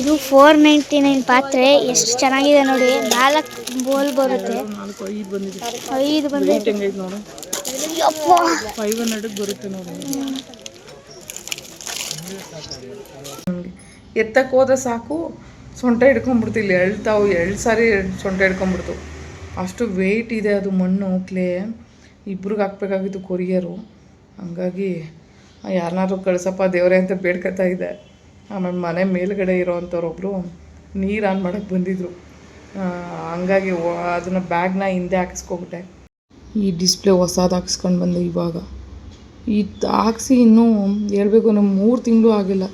ಇದು four ninety nine ಪಾತ್ರೆ. ಎಷ್ಟು ಚೆನ್ನಾಗಿದೆ ನೋಡಿ. ನಾಲ್ಕು ಬೋಲ್ ಬರುತ್ತೆ. ಐದು ಬಂದು ಫೈವ್ ಹಂಡ್ರೆಡ್ ಬರುತ್ತೆ ನೋಡಿ ಎತ್ತಕ್ಕೆ ಹೋದ ಸಾಕು. ಸೊಂಟ ಹಿಡ್ಕೊಂಡ್ಬಿಡ್ತು ಇಲ್ಲಿ ಎಳ್ತಾವು. ಎರಡು ಸಾರಿ ಸೊಂಟ ಹಿಡ್ಕೊಂಡ್ಬಿಡ್ತು. ಅಷ್ಟು ವೆಯ್ಟ್ ಇದೆ ಅದು ಮಣ್ಣು ಕ್ಲೇ ಇಬ್ರಿಗೆ ಹಾಕ್ಬೇಕಾಗಿತ್ತು ಕೊರಿಯರು ಹಂಗಾಗಿ ಯಾರನ್ನಾದ್ರೂ ಕಳ್ಸಪ್ಪ ದೇವರೇ ಅಂತ ಬೇಡ್ಕೊತಾ ಇದ್ದೆ. ಆಮೇಲೆ ಮನೆ ಮೇಲ್ಗಡೆ ಇರೋವಂಥವ್ರೊಬ್ಬರು ನೀರು ಆನ್ ಮಾಡೋಕ್ಕೆ ಬಂದಿದ್ದರು ಹಂಗಾಗಿ ಅದನ್ನು ಬ್ಯಾಗ್ನ ಹಿಂದೆ ಹಾಕಿಸ್ಕೊಬಿಟ್ಟೆ. ಈ ಡಿಸ್ಪ್ಲೇ ಹೊಸದು ಹಾಕಿಸ್ಕೊಂಡು ಬಂದೆ ಇವಾಗ. ಇದು ಹಾಕಿಸಿ ಇನ್ನೂ ಹೇಳಬೇಕು ನಮ್ಮ ಮೂರು ತಿಂಗಳು ಆಗಿಲ್ಲ.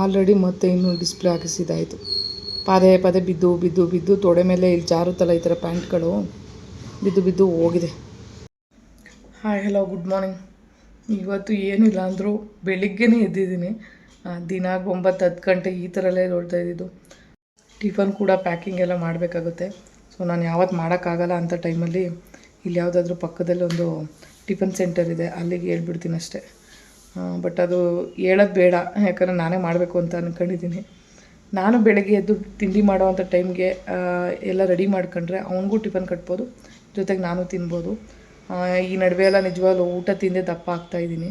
ಆಲ್ರೆಡಿ ಮತ್ತೆ ಇನ್ನೂ ಡಿಸ್ಪ್ಲೇ ಹಾಕಿಸಿದಾಯಿತು. ಪದೇ ಪದೇ ಬಿದ್ದು ಬಿದ್ದು ಬಿದ್ದು ತೊಡೆ ಮೇಲೆ ಇಲ್ಲಿ ಜಾರುತ್ತಲ್ಲ ಈ ಥರ ಪ್ಯಾಂಟ್ಗಳು ಬಿದ್ದು ಬಿದ್ದು ಹೋಗಿದೆ. ಹಾಯ್ ಹಲೋ ಗುಡ್ ಮಾರ್ನಿಂಗ್ ಇವತ್ತು ಏನಿಲ್ಲ ಅಂದರೂ ಬೆಳಿಗ್ಗೆನೇ ಎದ್ದಿದ್ದೀನಿ. ದಿನ ಒಂಬತ್ತು ಹತ್ತು ಗಂಟೆ ಈ ಥರ ಎಲ್ಲ ನೋಡ್ತಾ ಇದ್ದಿದ್ದು. ಟಿಫನ್ ಕೂಡ ಪ್ಯಾಕಿಂಗ್ ಎಲ್ಲ ಮಾಡಬೇಕಾಗುತ್ತೆ. ಸೊ ನಾನು ಯಾವತ್ತು ಮಾಡೋಕ್ಕಾಗಲ್ಲ ಅಂಥ ಟೈಮಲ್ಲಿ ಇಲ್ಲಿ ಯಾವುದಾದ್ರೂ ಪಕ್ಕದಲ್ಲಿ ಒಂದು ಟಿಫನ್ ಸೆಂಟರ್ ಇದೆ. ಅಲ್ಲಿಗೆ ಹೇಳ್ಬಿಡ್ತೀನಿ ಅಷ್ಟೇ. ಬಟ್ ಅದು ಹೇಳೋದು ಬೇಡ. ಯಾಕಂದರೆ ನಾನೇ ಮಾಡಬೇಕು ಅಂತ ಅಂದ್ಕೊಂಡಿದ್ದೀನಿ ನಾನು ಬೆಳಗ್ಗೆ ಎದ್ದು ತಿಂಡಿ ಮಾಡೋವಂಥ ಟೈಮ್ಗೆ ಎಲ್ಲ ರೆಡಿ ಮಾಡ್ಕೊಂಡ್ರೆ ಅವನಿಗೂ ಟಿಫನ್ ಕಟ್ಬೋದು. ಜೊತೆಗೆ ನಾನು ತಿನ್ಬೋದು. ಈ ನಡುವೆ ಎಲ್ಲ ನಿಜವಾಗ್ಲೂ ಊಟ ತಿಂದೇ ದಪ್ಪ ಆಗ್ತಾಯಿದ್ದೀನಿ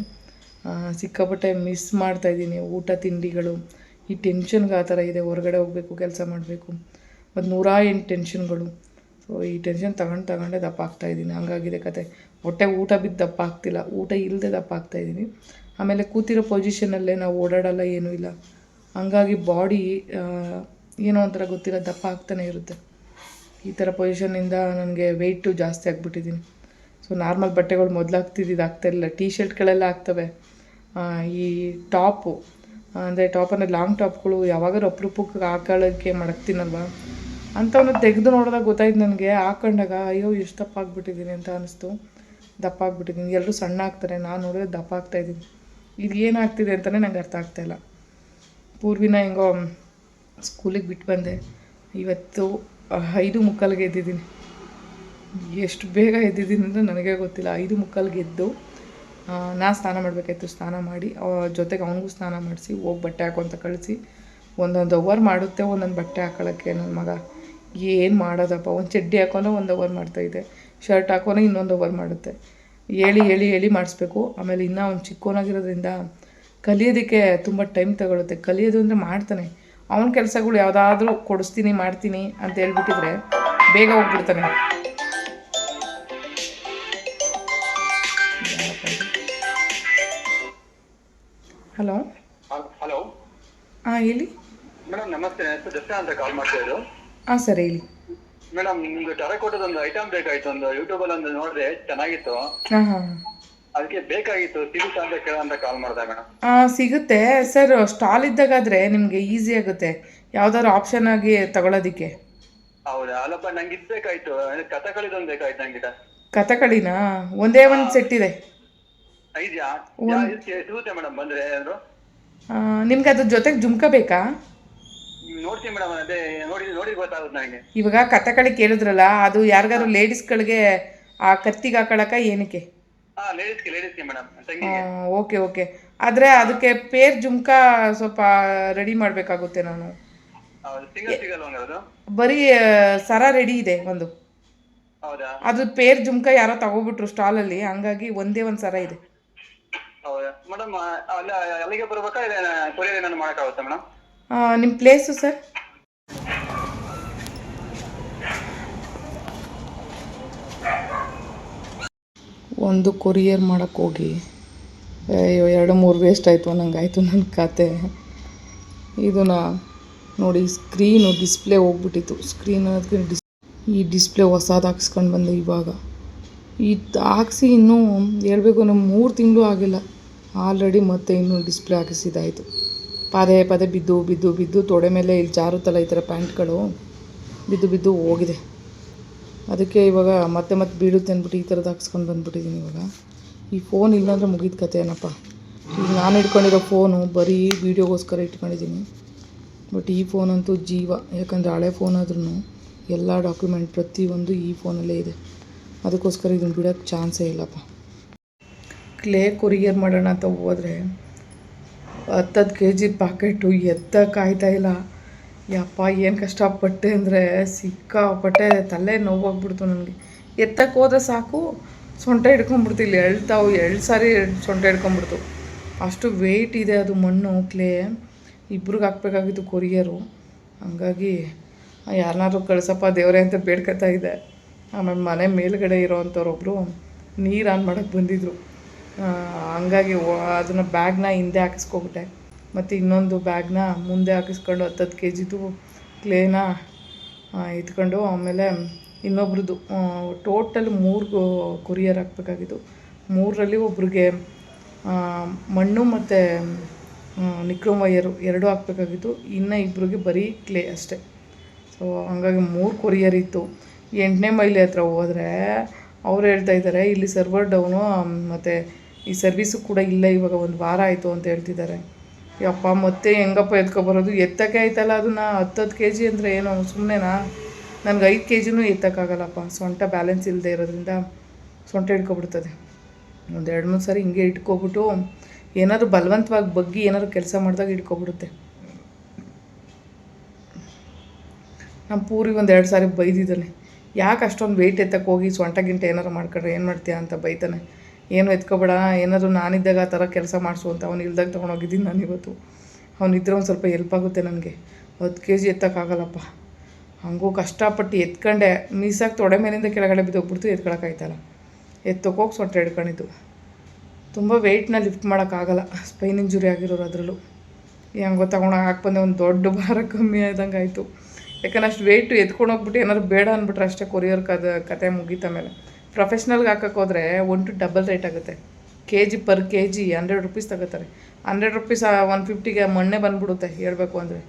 ಸಿಕ್ಕಾಪಟ್ಟೆ ಮಿಸ್ ಮಾಡ್ತಾ ಇದ್ದೀನಿ. ಊಟ, ತಿಂಡಿಗಳು. ಈ ಟೆನ್ಷನ್ಗೆ ಆ ಥರ ಇದೆ. ಹೊರಗಡೆ ಹೋಗಬೇಕು, ಕೆಲಸ ಮಾಡಬೇಕು. ಮತ್ತು ನೂರ ಎಂಟು ಟೆನ್ಷನ್ಗಳು ಸೊ ಈ ಟೆನ್ಷನ್ ತಗೊಂಡು ತಗೊಂಡೆ ದಪ್ಪ ಆಗ್ತಾಯಿದ್ದೀನಿ ಹಂಗಾಗಿದೆ ಕತೆ. ಹೊಟ್ಟೆ ಊಟ ಬಿದ್ದು ದಪ್ಪ ಆಗ್ತಿಲ್ಲ. ಊಟ ಇಲ್ಲದೆ ದಪ್ಪ ಆಗ್ತಾಯಿದ್ದೀನಿ ಆಮೇಲೆ ಕೂತಿರೋ ಪೊಸಿಷನಲ್ಲೇ ನಾವು ಓಡಾಡಲ್ಲ, ಏನೂ ಇಲ್ಲ. ಹಂಗಾಗಿ ಬಾಡಿ ಏನೋ ಒಂಥರ ಗೊತ್ತಿಲ್ಲ, ದಪ್ಪ ಆಗ್ತಾನೆ ಇರುತ್ತೆ. ಈ ಥರ ಪೊಸಿಷನ್ನಿಂದ ನನಗೆ ವೆಯ್ಟು ಜಾಸ್ತಿ ಆಗಿಬಿಟ್ಟಿದ್ದೀನಿ. ಸೊ ನಾರ್ಮಲ್ ಬಟ್ಟೆಗಳು ಮೊದಲು ಆಗ್ತಾ ಇಲ್ಲ ಟೀ ಶರ್ಟ್ಗಳೆಲ್ಲ ಆಗ್ತವೆ. ಈ ಟಾಪು ಅಂದರೆ ಟಾಪ್ ಅಂದರೆ ಲಾಂಗ್ ಟಾಪ್ಗಳು ಯಾವಾಗಾದ್ರೂ ಅಪರೂಪಕ್ಕೆ ಹಾಕೊಳ್ಳೋಕ್ಕೆ ಮಡಗ್ತೀನಲ್ವ? ಅಂಥವನ್ನ ತೆಗೆದು ನೋಡಿದಾಗ ಗೊತ್ತಾಯ್ತು ನನಗೆ, ಹಾಕೊಂಡಾಗ, ಅಯ್ಯೋ, ಎಷ್ಟು ದಪ್ಪ ಆಗಿಬಿಟ್ಟಿದ್ದೀನಿ ಅಂತ ಅನಿಸ್ತು ದಪ್ಪ ಆಗ್ಬಿಟ್ಟಿದ್ದೀನಿ ಎಲ್ಲರೂ ಸಣ್ಣ ಆಗ್ತಾರೆ. ನಾನು ನೋಡಿದ್ರೆ ದಪ್ಪ ಆಗ್ತಾಯಿದ್ದೀನಿ ಇದು ಏನಾಗ್ತಿದೆ ಅಂತಲೇ ನಂಗೆ ಅರ್ಥ ಆಗ್ತಾಯಿಲ್ಲ ಪೂರ್ವಿನ ಹೆಂಗೋ ಸ್ಕೂಲಿಗೆ ಬಿಟ್ಟು ಬಂದೆ. ಇವತ್ತು ಐದು ಮುಕ್ಕಾಲಿಗೆ ಎದ್ದಿದ್ದೀನಿ. ಎಷ್ಟು ಬೇಗ ಎದ್ದಿದ್ದೀನಿ ಅಂದರೆ ನನಗೆ ಗೊತ್ತಿಲ್ಲ. ಐದು ಮುಕ್ಕಾಲಿಗೆ ಎದ್ದು ನಾನು ಸ್ನಾನ ಮಾಡಬೇಕಾಯ್ತು, ಸ್ನಾನ ಮಾಡಿ ಜೊತೆಗೆ ಅವನಿಗೂ ಸ್ನಾನ ಮಾಡಿಸಿ, ಹೋಗಿ ಬಟ್ಟೆ ಹಾಕೊಂತ ಕಳಿಸಿ, ಒಂದೊಂದು ಅವರ್ ಮಾಡುತ್ತೆ, ಒಂದೊಂದು ಬಟ್ಟೆ ಹಾಕೊಳ್ಳೋಕ್ಕೆ ನನ್ನ ಮಗ. ಏನು ಮಾಡೋದಪ್ಪ, ಒಂದು ಚಡ್ಡಿ ಹಾಕೊಂಡು ಒಂದು ಅವರ್ ಮಾಡ್ತಾಯಿದ್ದೆ ಶರ್ಟ್ ಹಾಕೋನೋ ಇನ್ನೊಂದು ಅವರ್ ಮಾಡುತ್ತೆ. ಹೇಳಿ ಹೇಳಿ ಹೇಳಿ ಮಾಡಿಸ್ಬೇಕು. ಆಮೇಲೆ ಇನ್ನೂ ಅವ್ನು ಚಿಕ್ಕವನಾಗಿರೋದ್ರಿಂದ ಕಲಿಯೋದಕ್ಕೆ ತುಂಬ ಟೈಮ್ ತಗೊಳುತ್ತೆ. ಕಲಿಯೋದು ಅಂದರೆ ಮಾಡ್ತಾನೆ. ಅವನ ಕೆಲಸಗಳು ಯಾವುದಾದ್ರೂ ಕೊಡಿಸ್ತೀನಿ, ಮಾಡ್ತೀನಿ ಅಂತ ಹೇಳ್ಬಿಟ್ಟಿದ್ರೆ ಬೇಗ ಹೋಗ್ಬಿಡ್ತಾನೆ. ಹಾಂ ಹೇಳಿ. ಮೇಡಮ್ ನಮಸ್ತೆ. ಹೆಸರು ಅಂತ ಕಾಲ್ ಮಾಡ್ತಾ ಇರೋದು. ಹಾಂ ಸರ್ ಹೇಳಿ. ಮೇಡಮ್ ನಿಮ್ದು ಟೆರಕೋಟದ ಒಂದು ಐಟಮ್ ಬೇಕಾಯ್ತು. ಒಂದು ಯೂಟ್ಯೂಬ್ ಅಲ್ಲಿ ಒಂದು ನೋಡಿದೆ ಚೆನ್ನಾಗಿತ್ತು. ಹಾಂ ಹಾಂ ಅದಕ್ಕೆ ಬೇಕಾಗಿತ್ತು ಸಿಗುತ್ತಾ ಅಂತ ಕೇಳೋ ಅಂತ ಕಾಲ್ ಮಾಡಿದೆ ಮೇಡಮ್. ಹಾಂ ಸಿಗುತ್ತೆ. ಸರ್ ಸ್ಟಾಲ್ ಇದ್ದಾಗಾದ್ರೆ ನಿಮಗೆ ಈಸಿ ಆಗುತ್ತೆ. ಯಾವ್ದಾದ್ರು ಆಪ್ಷನ್ ಆಗಿ ತಗೊಳೋದಿಕ್ಕೆ. ಹೌದಾ? ಅಲ್ಲಪ್ಪ ನಂಗೆ ಇದು ಬೇಕಾಯ್ತು. ಅಂದ್ರೆ ಕಥಗಳಿದೊಂದು ಬೇಕಾಯ್ತು ನಂಗೆ ಕಥಕಳಿನಾ? ಒಂದೇ ಒಂದು ಸೆಟ್ ಇದೆ. ಐದ್ಯಾ ಸಿಗುತ್ತೆ ಮೇಡಮ್ ಬಂದ್ರೆ ಏನಾದ್ರು? ನಿಮ್ಗೆ ಅದ್ರ ಜೊತೆಗೆ ಜುಮ್ಕ ಬೇಕಾ? ನೋಡ್ತೀನಿ ಮೇಡಮ್ ಅದೇ ನೋಡಿ ನೋಡಿ ಗೊತ್ತಾಗುತ್ತೆ ನನಗೆ ಇವಾಗ ಕಥಕಳಿ ಕೇಳಿದ್ರಲ್ಲ ಅದು ಯಾರಿಗಾದ್ರು ಲೇಡೀಸ್ಗಳಿಗೆ ಆ ಕತ್ತಿಗೆ ಹಾಕೊಳಕ ಏನಕ್ಕೆ? ಹಾ ಲೇಡೀಸ್ಗೆ ಲೇಡೀಸ್ಗೆ ಮೇಡಮ್ ತಂಗಿಗೆ. Okay okay. ಆದರೆ ಅದಕ್ಕೆ ಪೇರ್ ಜುಮ್ಕ ಸ್ವಲ್ಪ ರೆಡಿ ಮಾಡಬೇಕಾಗುತ್ತೆ ನಾನು. ಹೌದು ಸಿಂಗಲ್ ಸಿಗಲ್ವ ಅದು ಬರೀ ಸರ ರೆಡಿ ಇದೆ ಒಂದು. ಹೌದಾ? ಅದು ಪೇರ್ ಜುಮ್ಕ ಯಾರೋ ತಗೋಬಿಟ್ರು ಸ್ಟಾಲಲ್ಲಿ ಹಂಗಾಗಿ ಒಂದೇ ಒಂದು ಸರ ಇದೆ. ಹೌದಾ? ಮೇಡಮ್ ಅಲ್ಲ ಅಲ್ಲಿಗೆ ಬರ್ಬೇಕಾ? ಇಲ್ಲ ಕೊರಿಯರ್ ಏನಾದ್ರು ಮಾಡೋಕ್ಕಾಗುತ್ತಾ ಮೇಡಮ್ ನಿಮ್ಮ ಪ್ಲೇಸು ಸರ್ ಒಂದು ಕೊರಿಯರ್ ಮಾಡೋಕ್ಕೆ ಹೋಗಿ. ಅಯ್ಯೋ ಎರಡು ಮೂರು ವೇಸ್ಟ್ ಆಯಿತು ಆಯ್ತು ನನ್ನ ಖಾತೆ. ಇದನ್ನ ನೋಡಿ ಸ್ಕ್ರೀನು ಡಿಸ್ಪ್ಲೇ ಹೋಗ್ಬಿಟ್ಟಿತ್ತು. ಸ್ಕ್ರೀನ್ ಅದಕ್ಕೆ ಡಿಸ್ ಈ ಡಿಸ್ಪ್ಲೇ ಹೊಸದು ಹಾಕ್ಸ್ಕೊಂಡು ಬಂದೆ ಇವಾಗ. ಇದು ಹಾಕ್ಸಿ ಇನ್ನೂ ಹೇಳಬೇಕು ನಮ್ಮ ಮೂರು ತಿಂಗಳು ಆಗಿಲ್ಲ. ಆಲ್ರೆಡಿ ಮತ್ತೆ ಇನ್ನೂ ಡಿಸ್ಪ್ಲೇ ಹಾಕಿಸಿದಾಯಿತು ಪದೇ ಪದೇ ಬಿದ್ದು ಬಿದ್ದು ಬಿದ್ದು ತೊಡೆ ಮೇಲೆ ಇಲ್ಲಿ ಜಾರುತ್ತಲ್ಲ ಈ ಥರ ಪ್ಯಾಂಟ್ಗಳು ಬಿದ್ದು ಬಿದ್ದು ಹೋಗಿದೆ. ಅದಕ್ಕೆ ಇವಾಗ ಮತ್ತೆ ಮತ್ತೆ ಬೀಳುತ್ತೆ ಅಂದ್ಬಿಟ್ಟು ಈ ಥರದ್ದು ಹಾಕ್ಸ್ಕೊಂಡು ಬಂದ್ಬಿಟ್ಟಿದ್ದೀನಿ ಇವಾಗ. ಈ ಫೋನ್ ಇಲ್ಲಾಂದ್ರೆ ಮುಗಿದ ಕತೆ ಏನಪ್ಪ? ಈಗ ನಾನು ಇಟ್ಕೊಂಡಿರೋ ಫೋನು ಬರೀ ವೀಡಿಯೋಗೋಸ್ಕರ ಇಟ್ಕೊಂಡಿದ್ದೀನಿ. ಬಟ್ ಈ ಫೋನ್ ಅಂತೂ ಜೀವ. ಯಾಕಂದರೆ ಹಳೆ ಫೋನ್ ಆದ್ರೂ ಎಲ್ಲ ಡಾಕ್ಯುಮೆಂಟ್ ಪ್ರತಿಯೊಂದು ಈ ಫೋನಲ್ಲೇ ಇದೆ. ಅದಕ್ಕೋಸ್ಕರ ಇದನ್ನು ಬಿಡೋಕ್ಕೆ ಚಾನ್ಸೇ ಇಲ್ಲಪ್ಪ. ಕ್ಲೇ ಕೊರಿಯರ್ ಮಾಡೋಣ ಅಂತ ಹೋದರೆ ಹತ್ತತ್ತು ಕೆ ಜಿ ಪಾಕೆಟು ಎತ್ತಕ್ಕಾಯ್ತಾ ಇಲ್ಲ. ಯಪ್ಪ ಏನು ಕಷ್ಟಪಟ್ಟೆ ಅಂದರೆ ಸಿಕ್ಕಾಪಟ್ಟೆ ತಲೆ ನೋವಾಗ್ಬಿಡ್ತು ನನಗೆ. ಎತ್ತಕ್ಕೆ ಹೋದ್ರೆ ಸಾಕು ಸೊಂಟ ಹಿಡ್ಕೊಂಬಿಡ್ತಿಲ್ಲ ಎಳ್ತಾವು ಎರಡು ಸಾರಿ ಸೊಂಟ ಹಿಡ್ಕೊಂಬಿಡ್ತು ಅಷ್ಟು ವೆಯ್ಟ್ ಇದೆ ಅದು ಮಣ್ಣು ಕ್ಲೇ. ಇಬ್ರಿಗೆ ಹಾಕ್ಬೇಕಾಗಿತ್ತು ಕೊರಿಯರು. ಹಂಗಾಗಿ ಯಾರನ್ನಾದ್ರೂ ಕಳಿಸಪ್ಪ ದೇವರೇ ಅಂತ ಬೇಡ್ಕೊತಾ ಇದೆ ಆಮೇಲೆ ಮನೆ ಮೇಲ್ಗಡೆ ಇರೋವಂಥವ್ರೊಬ್ಬರು ನೀರು ಆನ್ ಮಾಡೋಕ್ಕೆ ಬಂದಿದ್ದರು ಆ, ಹಂಗಾಗಿ ಅದನ್ನು ಬ್ಯಾಗ್ನ ಹಿಂದೆ ಹಾಕಿಸ್ಕೊಬಿಟ್ಟೆ ಮತ್ತು ಇನ್ನೊಂದು ಬ್ಯಾಗ್ನ ಮುಂದೆ ಹಾಕಿಸ್ಕೊಂಡು ಹತ್ತತ್ತು ಕೆ ಜಿದು ಕ್ಲೇನ ಇಟ್ಕೊಂಡು ಆಮೇಲೆ ಇನ್ನೊಬ್ರದ್ದು ಟೋಟಲ್ ಮೂರು ಕೊರಿಯರ್ ಹಾಕ್ಬೇಕಾಗಿತ್ತು ಮೂರರಲ್ಲಿ ಒಬ್ರಿಗೆ ಮಣ್ಣು ಮತ್ತು ನಿಕ್ರೋಮ್ ವೈರ್ ಎರಡೂ ಹಾಕ್ಬೇಕಾಗಿತ್ತು ಇನ್ನು ಇಬ್ರಿಗೆ ಬರೀ ಕ್ಲೇ ಅಷ್ಟೇ. ಸೊ ಹಂಗಾಗಿ ಮೂರು ಕೊರಿಯರ್ ಇತ್ತು. ಎಂಟನೇ ಮೈಲಿ ಹತ್ರ ಹೋದರೆ ಅವ್ರು ಹೇಳ್ತಾ ಇದ್ದಾರೆ ಇಲ್ಲಿ ಸರ್ವರ್ ಡೌನು ಮತ್ತು ಈ ಸರ್ವಿಸು ಕೂಡ ಇಲ್ಲ, ಇವಾಗ ಒಂದು ವಾರ ಆಯಿತು ಅಂತ ಹೇಳ್ತಿದ್ದಾರೆ. ಯಪ್ಪ ಮತ್ತೆ ಹೆಂಗಪ್ಪ ಎತ್ಕೊಬರೋದು? ಎತ್ತಕ್ಕೆ ಆಯ್ತಲ್ಲ ಅದನ್ನು? ಹತ್ತು ಕೆ ಜಿ ಅಂದರೆ ಏನು? ಸುಮ್ಮನೆನಾ ನನಗೆ ಐದು ಕೆ ಜಿನೂ ಎತ್ತಕ್ಕಾಗಲ್ಲಪ್ಪ. ಸೊಂಟ ಬ್ಯಾಲೆನ್ಸ್ ಇಲ್ಲದೆ ಇರೋದ್ರಿಂದ ಸೊಂಟ ಹಿಡ್ಕೊಬಿಡ್ತದೆ. ಒಂದು ಎರಡು, ಮೂರು ಸಾರಿ ಹಿಂಗೆ ಇಟ್ಕೊಬಿಟ್ಟು ಏನಾದರೂ ಬಲವಂತವಾಗಿ ಬಗ್ಗಿ ಏನಾದ್ರು ಕೆಲಸ ಮಾಡಿದಾಗ ಇಟ್ಕೊಬಿಡುತ್ತೆ ನಮ್ಮ ಪೂರಿ ಒಂದು ಎರಡು ಸಾರಿ ಬೈದಿದ್ದಾನೆ. ಯಾಕೆ ಅಷ್ಟೊಂದು ವೆಯ್ಟ್ ಎತ್ತಕ್ಕೆ ಹೋಗಿ ಸೊಂಟ ಗಿಂಟ ಏನಾರು ಮಾಡ್ಕೊಂಡ್ರೆ ಏನು ಮಾಡ್ತೀಯ ಅಂತ ಬೈತಾನೆ. ಏನು ಎತ್ಕೊಬೇಡ, ಏನಾದರೂ ನಾನಿದ್ದಾಗ ಆ ಥರ ಕೆಲಸ ಮಾಡಿಸು ಅಂತ ಅವ್ನು ಇಲ್ದಾಗ ತೊಗೊಂಡೋಗಿದ್ದೀನಿ ನಾನು ಇವತ್ತು. ಅವನಿದ್ರೆ ಒಂದು ಸ್ವಲ್ಪ ಹೆಲ್ಪ್ ಆಗುತ್ತೆ ನನಗೆ. ಹತ್ತು ಕೆ ಜಿ ಎತ್ತಕ್ಕಾಗಲ್ಲಪ್ಪ. ಹಂಗೂ ಕಷ್ಟಪಟ್ಟು ಎತ್ಕೊಂಡೆ ಮೀಸಾಗಿ ತೊಡೆ ಮೇಲಿಂದ ಕೆಳಗಡೆ ಬಿದ್ದೋಗ್ಬಿಡ್ತು ಎತ್ಕೊಳಕ್ಕಾಯ್ತಲ್ಲ ಎತ್ತಕ್ಕೋಗಿ ಸೊಂಟ ಹಿಡ್ಕೊಂಡಿದ್ದು. ತುಂಬ ವೆಯ್ಟ್ನ ಲಿಫ್ಟ್ ಮಾಡೋಕ್ಕಾಗಲ್ಲ ಸ್ಪೈನ್ ಇಂಜುರಿ ಆಗಿರೋರು ಅದರಲ್ಲೂ. ಹೆಂಗೋ ತಗೊಂಡು ಹಾಕ್ಬಂದೆ ಒಂದು ದೊಡ್ಡ ಭಾರ ಕಮ್ಮಿ ಆದಂಗೆ ಆಯಿತು. ಯಾಕಂದ್ರೆ ಅಷ್ಟು ವೆಯ್ಟು ಎತ್ಕೊಂಡು ಹೋಗ್ಬಿಟ್ಟು ಏನಾದ್ರು ಬೇಡ ಅಂದ್ಬಿಟ್ರೆ ಅಷ್ಟೇ ಕೊರಿಯರ್ ಕದ, ಕತೆ ಮುಗೀತ ಮೇಲೆ. ಪ್ರೊಫೆಷ್ನಲ್ಗೆ ಹಾಕಕ್ಕೆ ಹೋದರೆ ಒನ್ ಟು ಡಬಲ್ ರೇಟ್ ಆಗುತ್ತೆ. K G per K G hundred rupees ತಗೋತಾರೆ ಹಂಡ್ರೆಡ್ ರುಪೀಸ್ ಒನ್ ಫಿಫ್ಟಿಗೆ ಮಣ್ಣೆ ಬಂದ್ಬಿಡುತ್ತೆ, ಹೇಳಬೇಕು ಅಂದರೆ.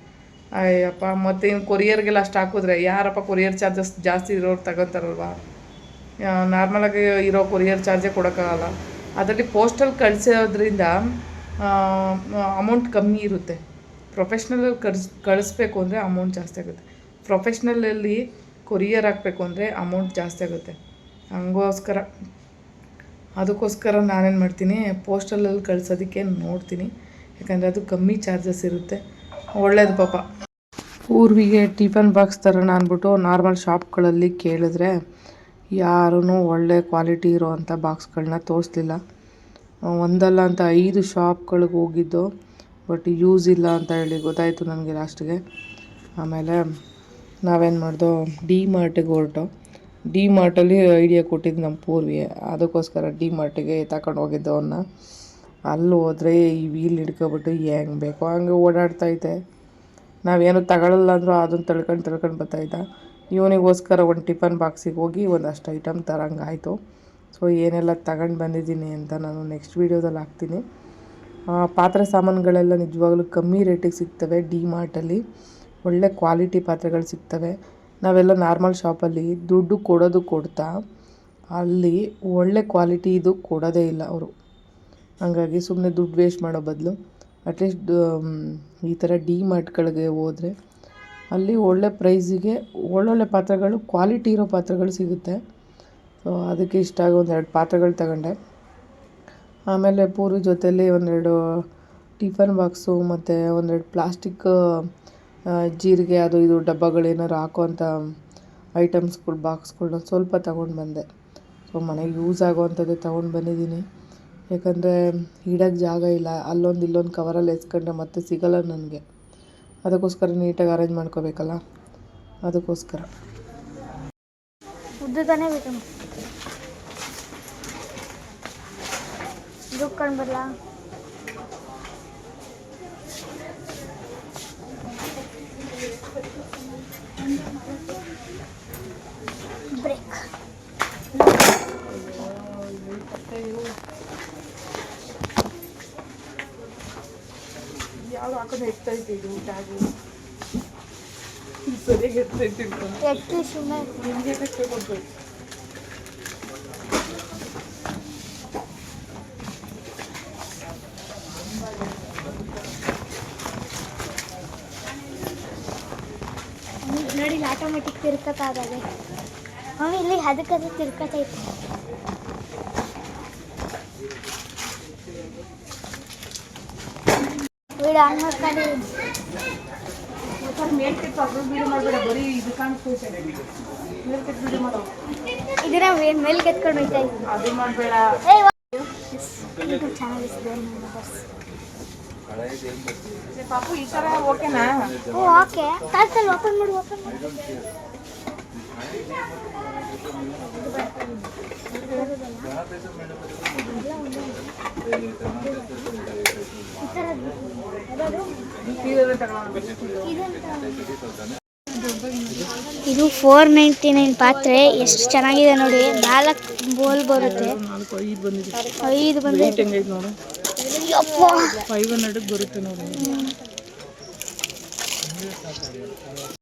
ಅಯ್ಯಪ್ಪ, ಮತ್ತು ಇನ್ನು ಕೊರಿಯರ್ಗೆಲ್ಲ ಅಷ್ಟು ಹಾಕಿದ್ರೆ ಯಾರಪ್ಪ ಕೊರಿಯರ್ ಚಾರ್ಜಸ್ ಜಾಸ್ತಿ ಇರೋರು ತಗೋತಾರಲ್ವ? ನಾರ್ಮಲಾಗಿ ಇರೋ ಕೊರಿಯರ್ ಚಾರ್ಜೇ ಕೊಡೋಕ್ಕಾಗಲ್ಲ. ಅದರಲ್ಲಿ ಪೋಸ್ಟಲ್ ಕಳಿಸೋದ್ರಿಂದ ಅಮೌಂಟ್ ಕಮ್ಮಿ ಇರುತ್ತೆ. ಪ್ರೊಫೆಷ್ನಲಲ್ಲಿ ಕಳ್ಸ್, ಕಳಿಸ್ಬೇಕು ಅಂದರೆ ಅಮೌಂಟ್ ಜಾಸ್ತಿ ಆಗುತ್ತೆ. ಪ್ರೊಫೆಷ್ನಲಲ್ಲಿ ಕೊರಿಯರ್ ಹಾಕಬೇಕು ಅಂದರೆ ಅಮೌಂಟ್ ಜಾಸ್ತಿ ಆಗುತ್ತೆ. ಹಂಗೋಸ್ಕರ. ಅದಕ್ಕೋಸ್ಕರ ನಾನೇನು ಮಾಡ್ತೀನಿ, ಪೋಸ್ಟಲಲ್ಲಿ ಕಳ್ಸೋದಕ್ಕೆ ನೋಡ್ತೀನಿ. ಯಾಕಂದರೆ ಅದು ಕಮ್ಮಿ ಚಾರ್ಜಸ್ ಇರುತ್ತೆ. ಒಳ್ಳೇದು ಪಾಪ. ಊರ್ವಿಗೆ ಟಿಫನ್ ಬಾಕ್ಸ್ ತರೋಣ ಅಂದ್ಬಿಟ್ಟು ನಾರ್ಮಲ್ ಶಾಪ್ಗಳಲ್ಲಿ ಕೇಳಿದ್ರೆ ಯಾರೂ ಒಳ್ಳೆ ಕ್ವಾಲಿಟಿ ಇರೋವಂಥ ಬಾಕ್ಸ್ಗಳನ್ನ ತೋರಿಸ್ಲಿಲ್ಲ. ಒಂದಲ್ಲ ಅಂತ ಐದು ಶಾಪ್ಗಳಿಗೆ ಹೋಗಿದ್ದು, ಬಟ್ ಯೂಸ್ ಇಲ್ಲ ಅಂತ ಹೇಳಿ ಗೊತ್ತಾಯಿತು ನನಗೆ ಲಾಸ್ಟಿಗೆ. ಆಮೇಲೆ ನಾವೇನು ಮಾಡ್ದೋ, ಡಿ ಮಾರ್ಟಿಗೆ ಹೊರಟು. ಡಿ ಮಾರ್ಟಲ್ಲಿ ಐಡಿಯಾ ಕೊಟ್ಟಿದ್ದು ನಮ್ಮ ಪೂರ್ವಿ ಅದಕ್ಕೋಸ್ಕರ ಡಿ ಮಾರ್ಟಿಗೆ ತಗೊಂಡು ಹೋಗಿದ್ದು ಅವನ್ನ ಅಲ್ಲಿ ಹೋದರೆ ಈ ವೀಲ್ ಹಿಡ್ಕೊಬಿಟ್ಟು ಹೆಂಗೆ ಬೇಕೋ ಹಂಗೆ ಓಡಾಡ್ತೈತೆ ನಾವೇನು ತಗೊಳ್ಳಲ್ಲ ಅಂದರೂ ಅದನ್ನು ತಳ್ಕೊಂಡು ತಳ್ಕೊಂಡು ಬರ್ತಾಯಿದ್ದ ಇವನಿಗೋಸ್ಕರ ಒಂದು ಟಿಫನ್ ಬಾಕ್ಸಿಗೆ ಹೋಗಿ ಒಂದಷ್ಟು ಐಟಮ್ ತರಂಗಾಯಿತು ಸೊ ಏನೆಲ್ಲ ತಗೊಂಡು ಬಂದಿದ್ದೀನಿ ಅಂತ ನಾನು ನೆಕ್ಸ್ಟ್ ವೀಡಿಯೋದಲ್ಲಿ ಹಾಕ್ತೀನಿ. ಪಾತ್ರೆ ಸಾಮಾನುಗಳೆಲ್ಲ ನಿಜವಾಗ್ಲೂ ಕಮ್ಮಿ ರೇಟಿಗೆ ಸಿಗ್ತವೆ ಡಿ ಮಾರ್ಟಲ್ಲಿ ಒಳ್ಳೆ ಕ್ವಾಲಿಟಿ ಪಾತ್ರೆಗಳು ಸಿಗ್ತವೆ. ನಾವೆಲ್ಲ ನಾರ್ಮಲ್ ಶಾಪಲ್ಲಿ ದುಡ್ಡು ಕೊಡೋದು ಕೊಡ್ತಾ, ಅಲ್ಲಿ ಒಳ್ಳೆ ಕ್ವಾಲಿಟಿ ಇದು ಕೊಡೋದೇ ಇಲ್ಲ ಅವರು. ಹಾಗಾಗಿ ಸುಮ್ಮನೆ ದುಡ್ಡು ವೇಸ್ಟ್ ಮಾಡೋ ಬದಲು ಅಟ್ಲೀಸ್ಟ್ ಈ ಥರ ಡಿ ಮಾರ್ಟ್ಗಳಿಗೆ ಹೋದರೆ ಅಲ್ಲಿ ಒಳ್ಳೆ ಪ್ರೈಸಿಗೆ ಒಳ್ಳೊಳ್ಳೆ ಪಾತ್ರೆಗಳು, ಕ್ವಾಲಿಟಿ ಇರೋ ಪಾತ್ರೆಗಳು ಸಿಗುತ್ತೆ. ಸೊ ಅದಕ್ಕೆ ಇಷ್ಟ ಆಗಿ ಒಂದೆರಡು ಪಾತ್ರೆಗಳು ತಗೊಂಡೆ. ಆಮೇಲೆ ಪೂರಿ ಜೊತೆಯಲ್ಲಿ ಒಂದೆರಡು ಟಿಫನ್ ಬಾಕ್ಸು ಮತ್ತು ಒಂದೆರಡು ಪ್ಲಾಸ್ಟಿಕ್ ಜೀರಿಗೆ ಅದು ಇದು ಡಬ್ಬಗಳು ಏನಾರು ಹಾಕುವಂಥ ಐಟಮ್ಸ್ಗಳು ಬಾಕ್ಸ್ಗಳನ್ನ ಸ್ವಲ್ಪ ತಗೊಂಡು ಬಂದೆ. ಸೊ ಮನೆಗೆ ಯೂಸ್ ಆಗೋವಂಥದ್ದೇ ತೊಗೊಂಡು ಬಂದಿದ್ದೀನಿ. ಯಾಕಂದರೆ ಇಡೋಕ್ಕೆ ಜಾಗ ಇಲ್ಲ. ಅಲ್ಲೊಂದು ಇಲ್ಲೊಂದು ಕವರಲ್ಲಿ ಎಸ್ಕೊಂಡ್ರೆ ಮತ್ತೆ ಸಿಗಲ್ಲ ನನಗೆ. ಅದಕ್ಕೋಸ್ಕರ ನೀಟಾಗಿ ಅರೇಂಜ್ ಮಾಡ್ಕೋಬೇಕಲ್ಲ? ಅದಕ್ಕೋಸ್ಕರ. ಬ್ರೇಕ್ ಯಾವ ಹಾಕೋದು ಎತ್ತೈತೆ ಇದು ಟ್ಯಾಗು ಸರಿಯಾಗಿ ಎತ್ತೈತೆ ಇಟ್ಕೊಂಡು ಎತ್ತಿ ಸುಮ್ಮನೆ ನಿಮಗೆ ಎದಕ್ಕೆ ಕೊಡ್ಬೇಕು ನೋಡಿ ಇಲ್ಲಿ ಆಟೋಮೆಟಿಕ್ ತಿರ್ಕತಾ ಹ್ಞೂ ಮಮ್ಮಿ ಇಲ್ಲಿ ಅದಕ್ಕದು ತಿರ್ಕತೈತೆ. ವಿಡಿಯೋ ಆನ್ ಮಾಡ್ಕೊಂಡು ಇದನ್ನ ಮೇಲ್ ಕೆತ್ಕೊಂಡು ಹೋಯ್ತಾ ಇದ್ದೀನಿ ಅದು ಪಾಪು ಈ ಓಕೆನಾ? ಓಕೆ. ಓಪನ್ ಮಾಡಿ ಓಪನ್ ಮಾಡಿ. ಇದು ಫೋರ್ ನೈಂಟಿ ನೈನ್ ಪಾತ್ರೆ. ಎಷ್ಟು ಚೆನ್ನಾಗಿದೆ ನೋಡಿ. ನಾಲ್ಕು ಬೋಲ್ ಬರುತ್ತೆ. ಐದು ಬಂದಿದೆ. ಐದು ಬಂದು ರೇಟ್ ಹೆಂಗೈತೆ ನೋಡು ಯಪ್ಪ ಫೈವ್ ಹಂಡ್ರೆಡ್ಗೆ ಬರುತ್ತೆ ನೋಡಿ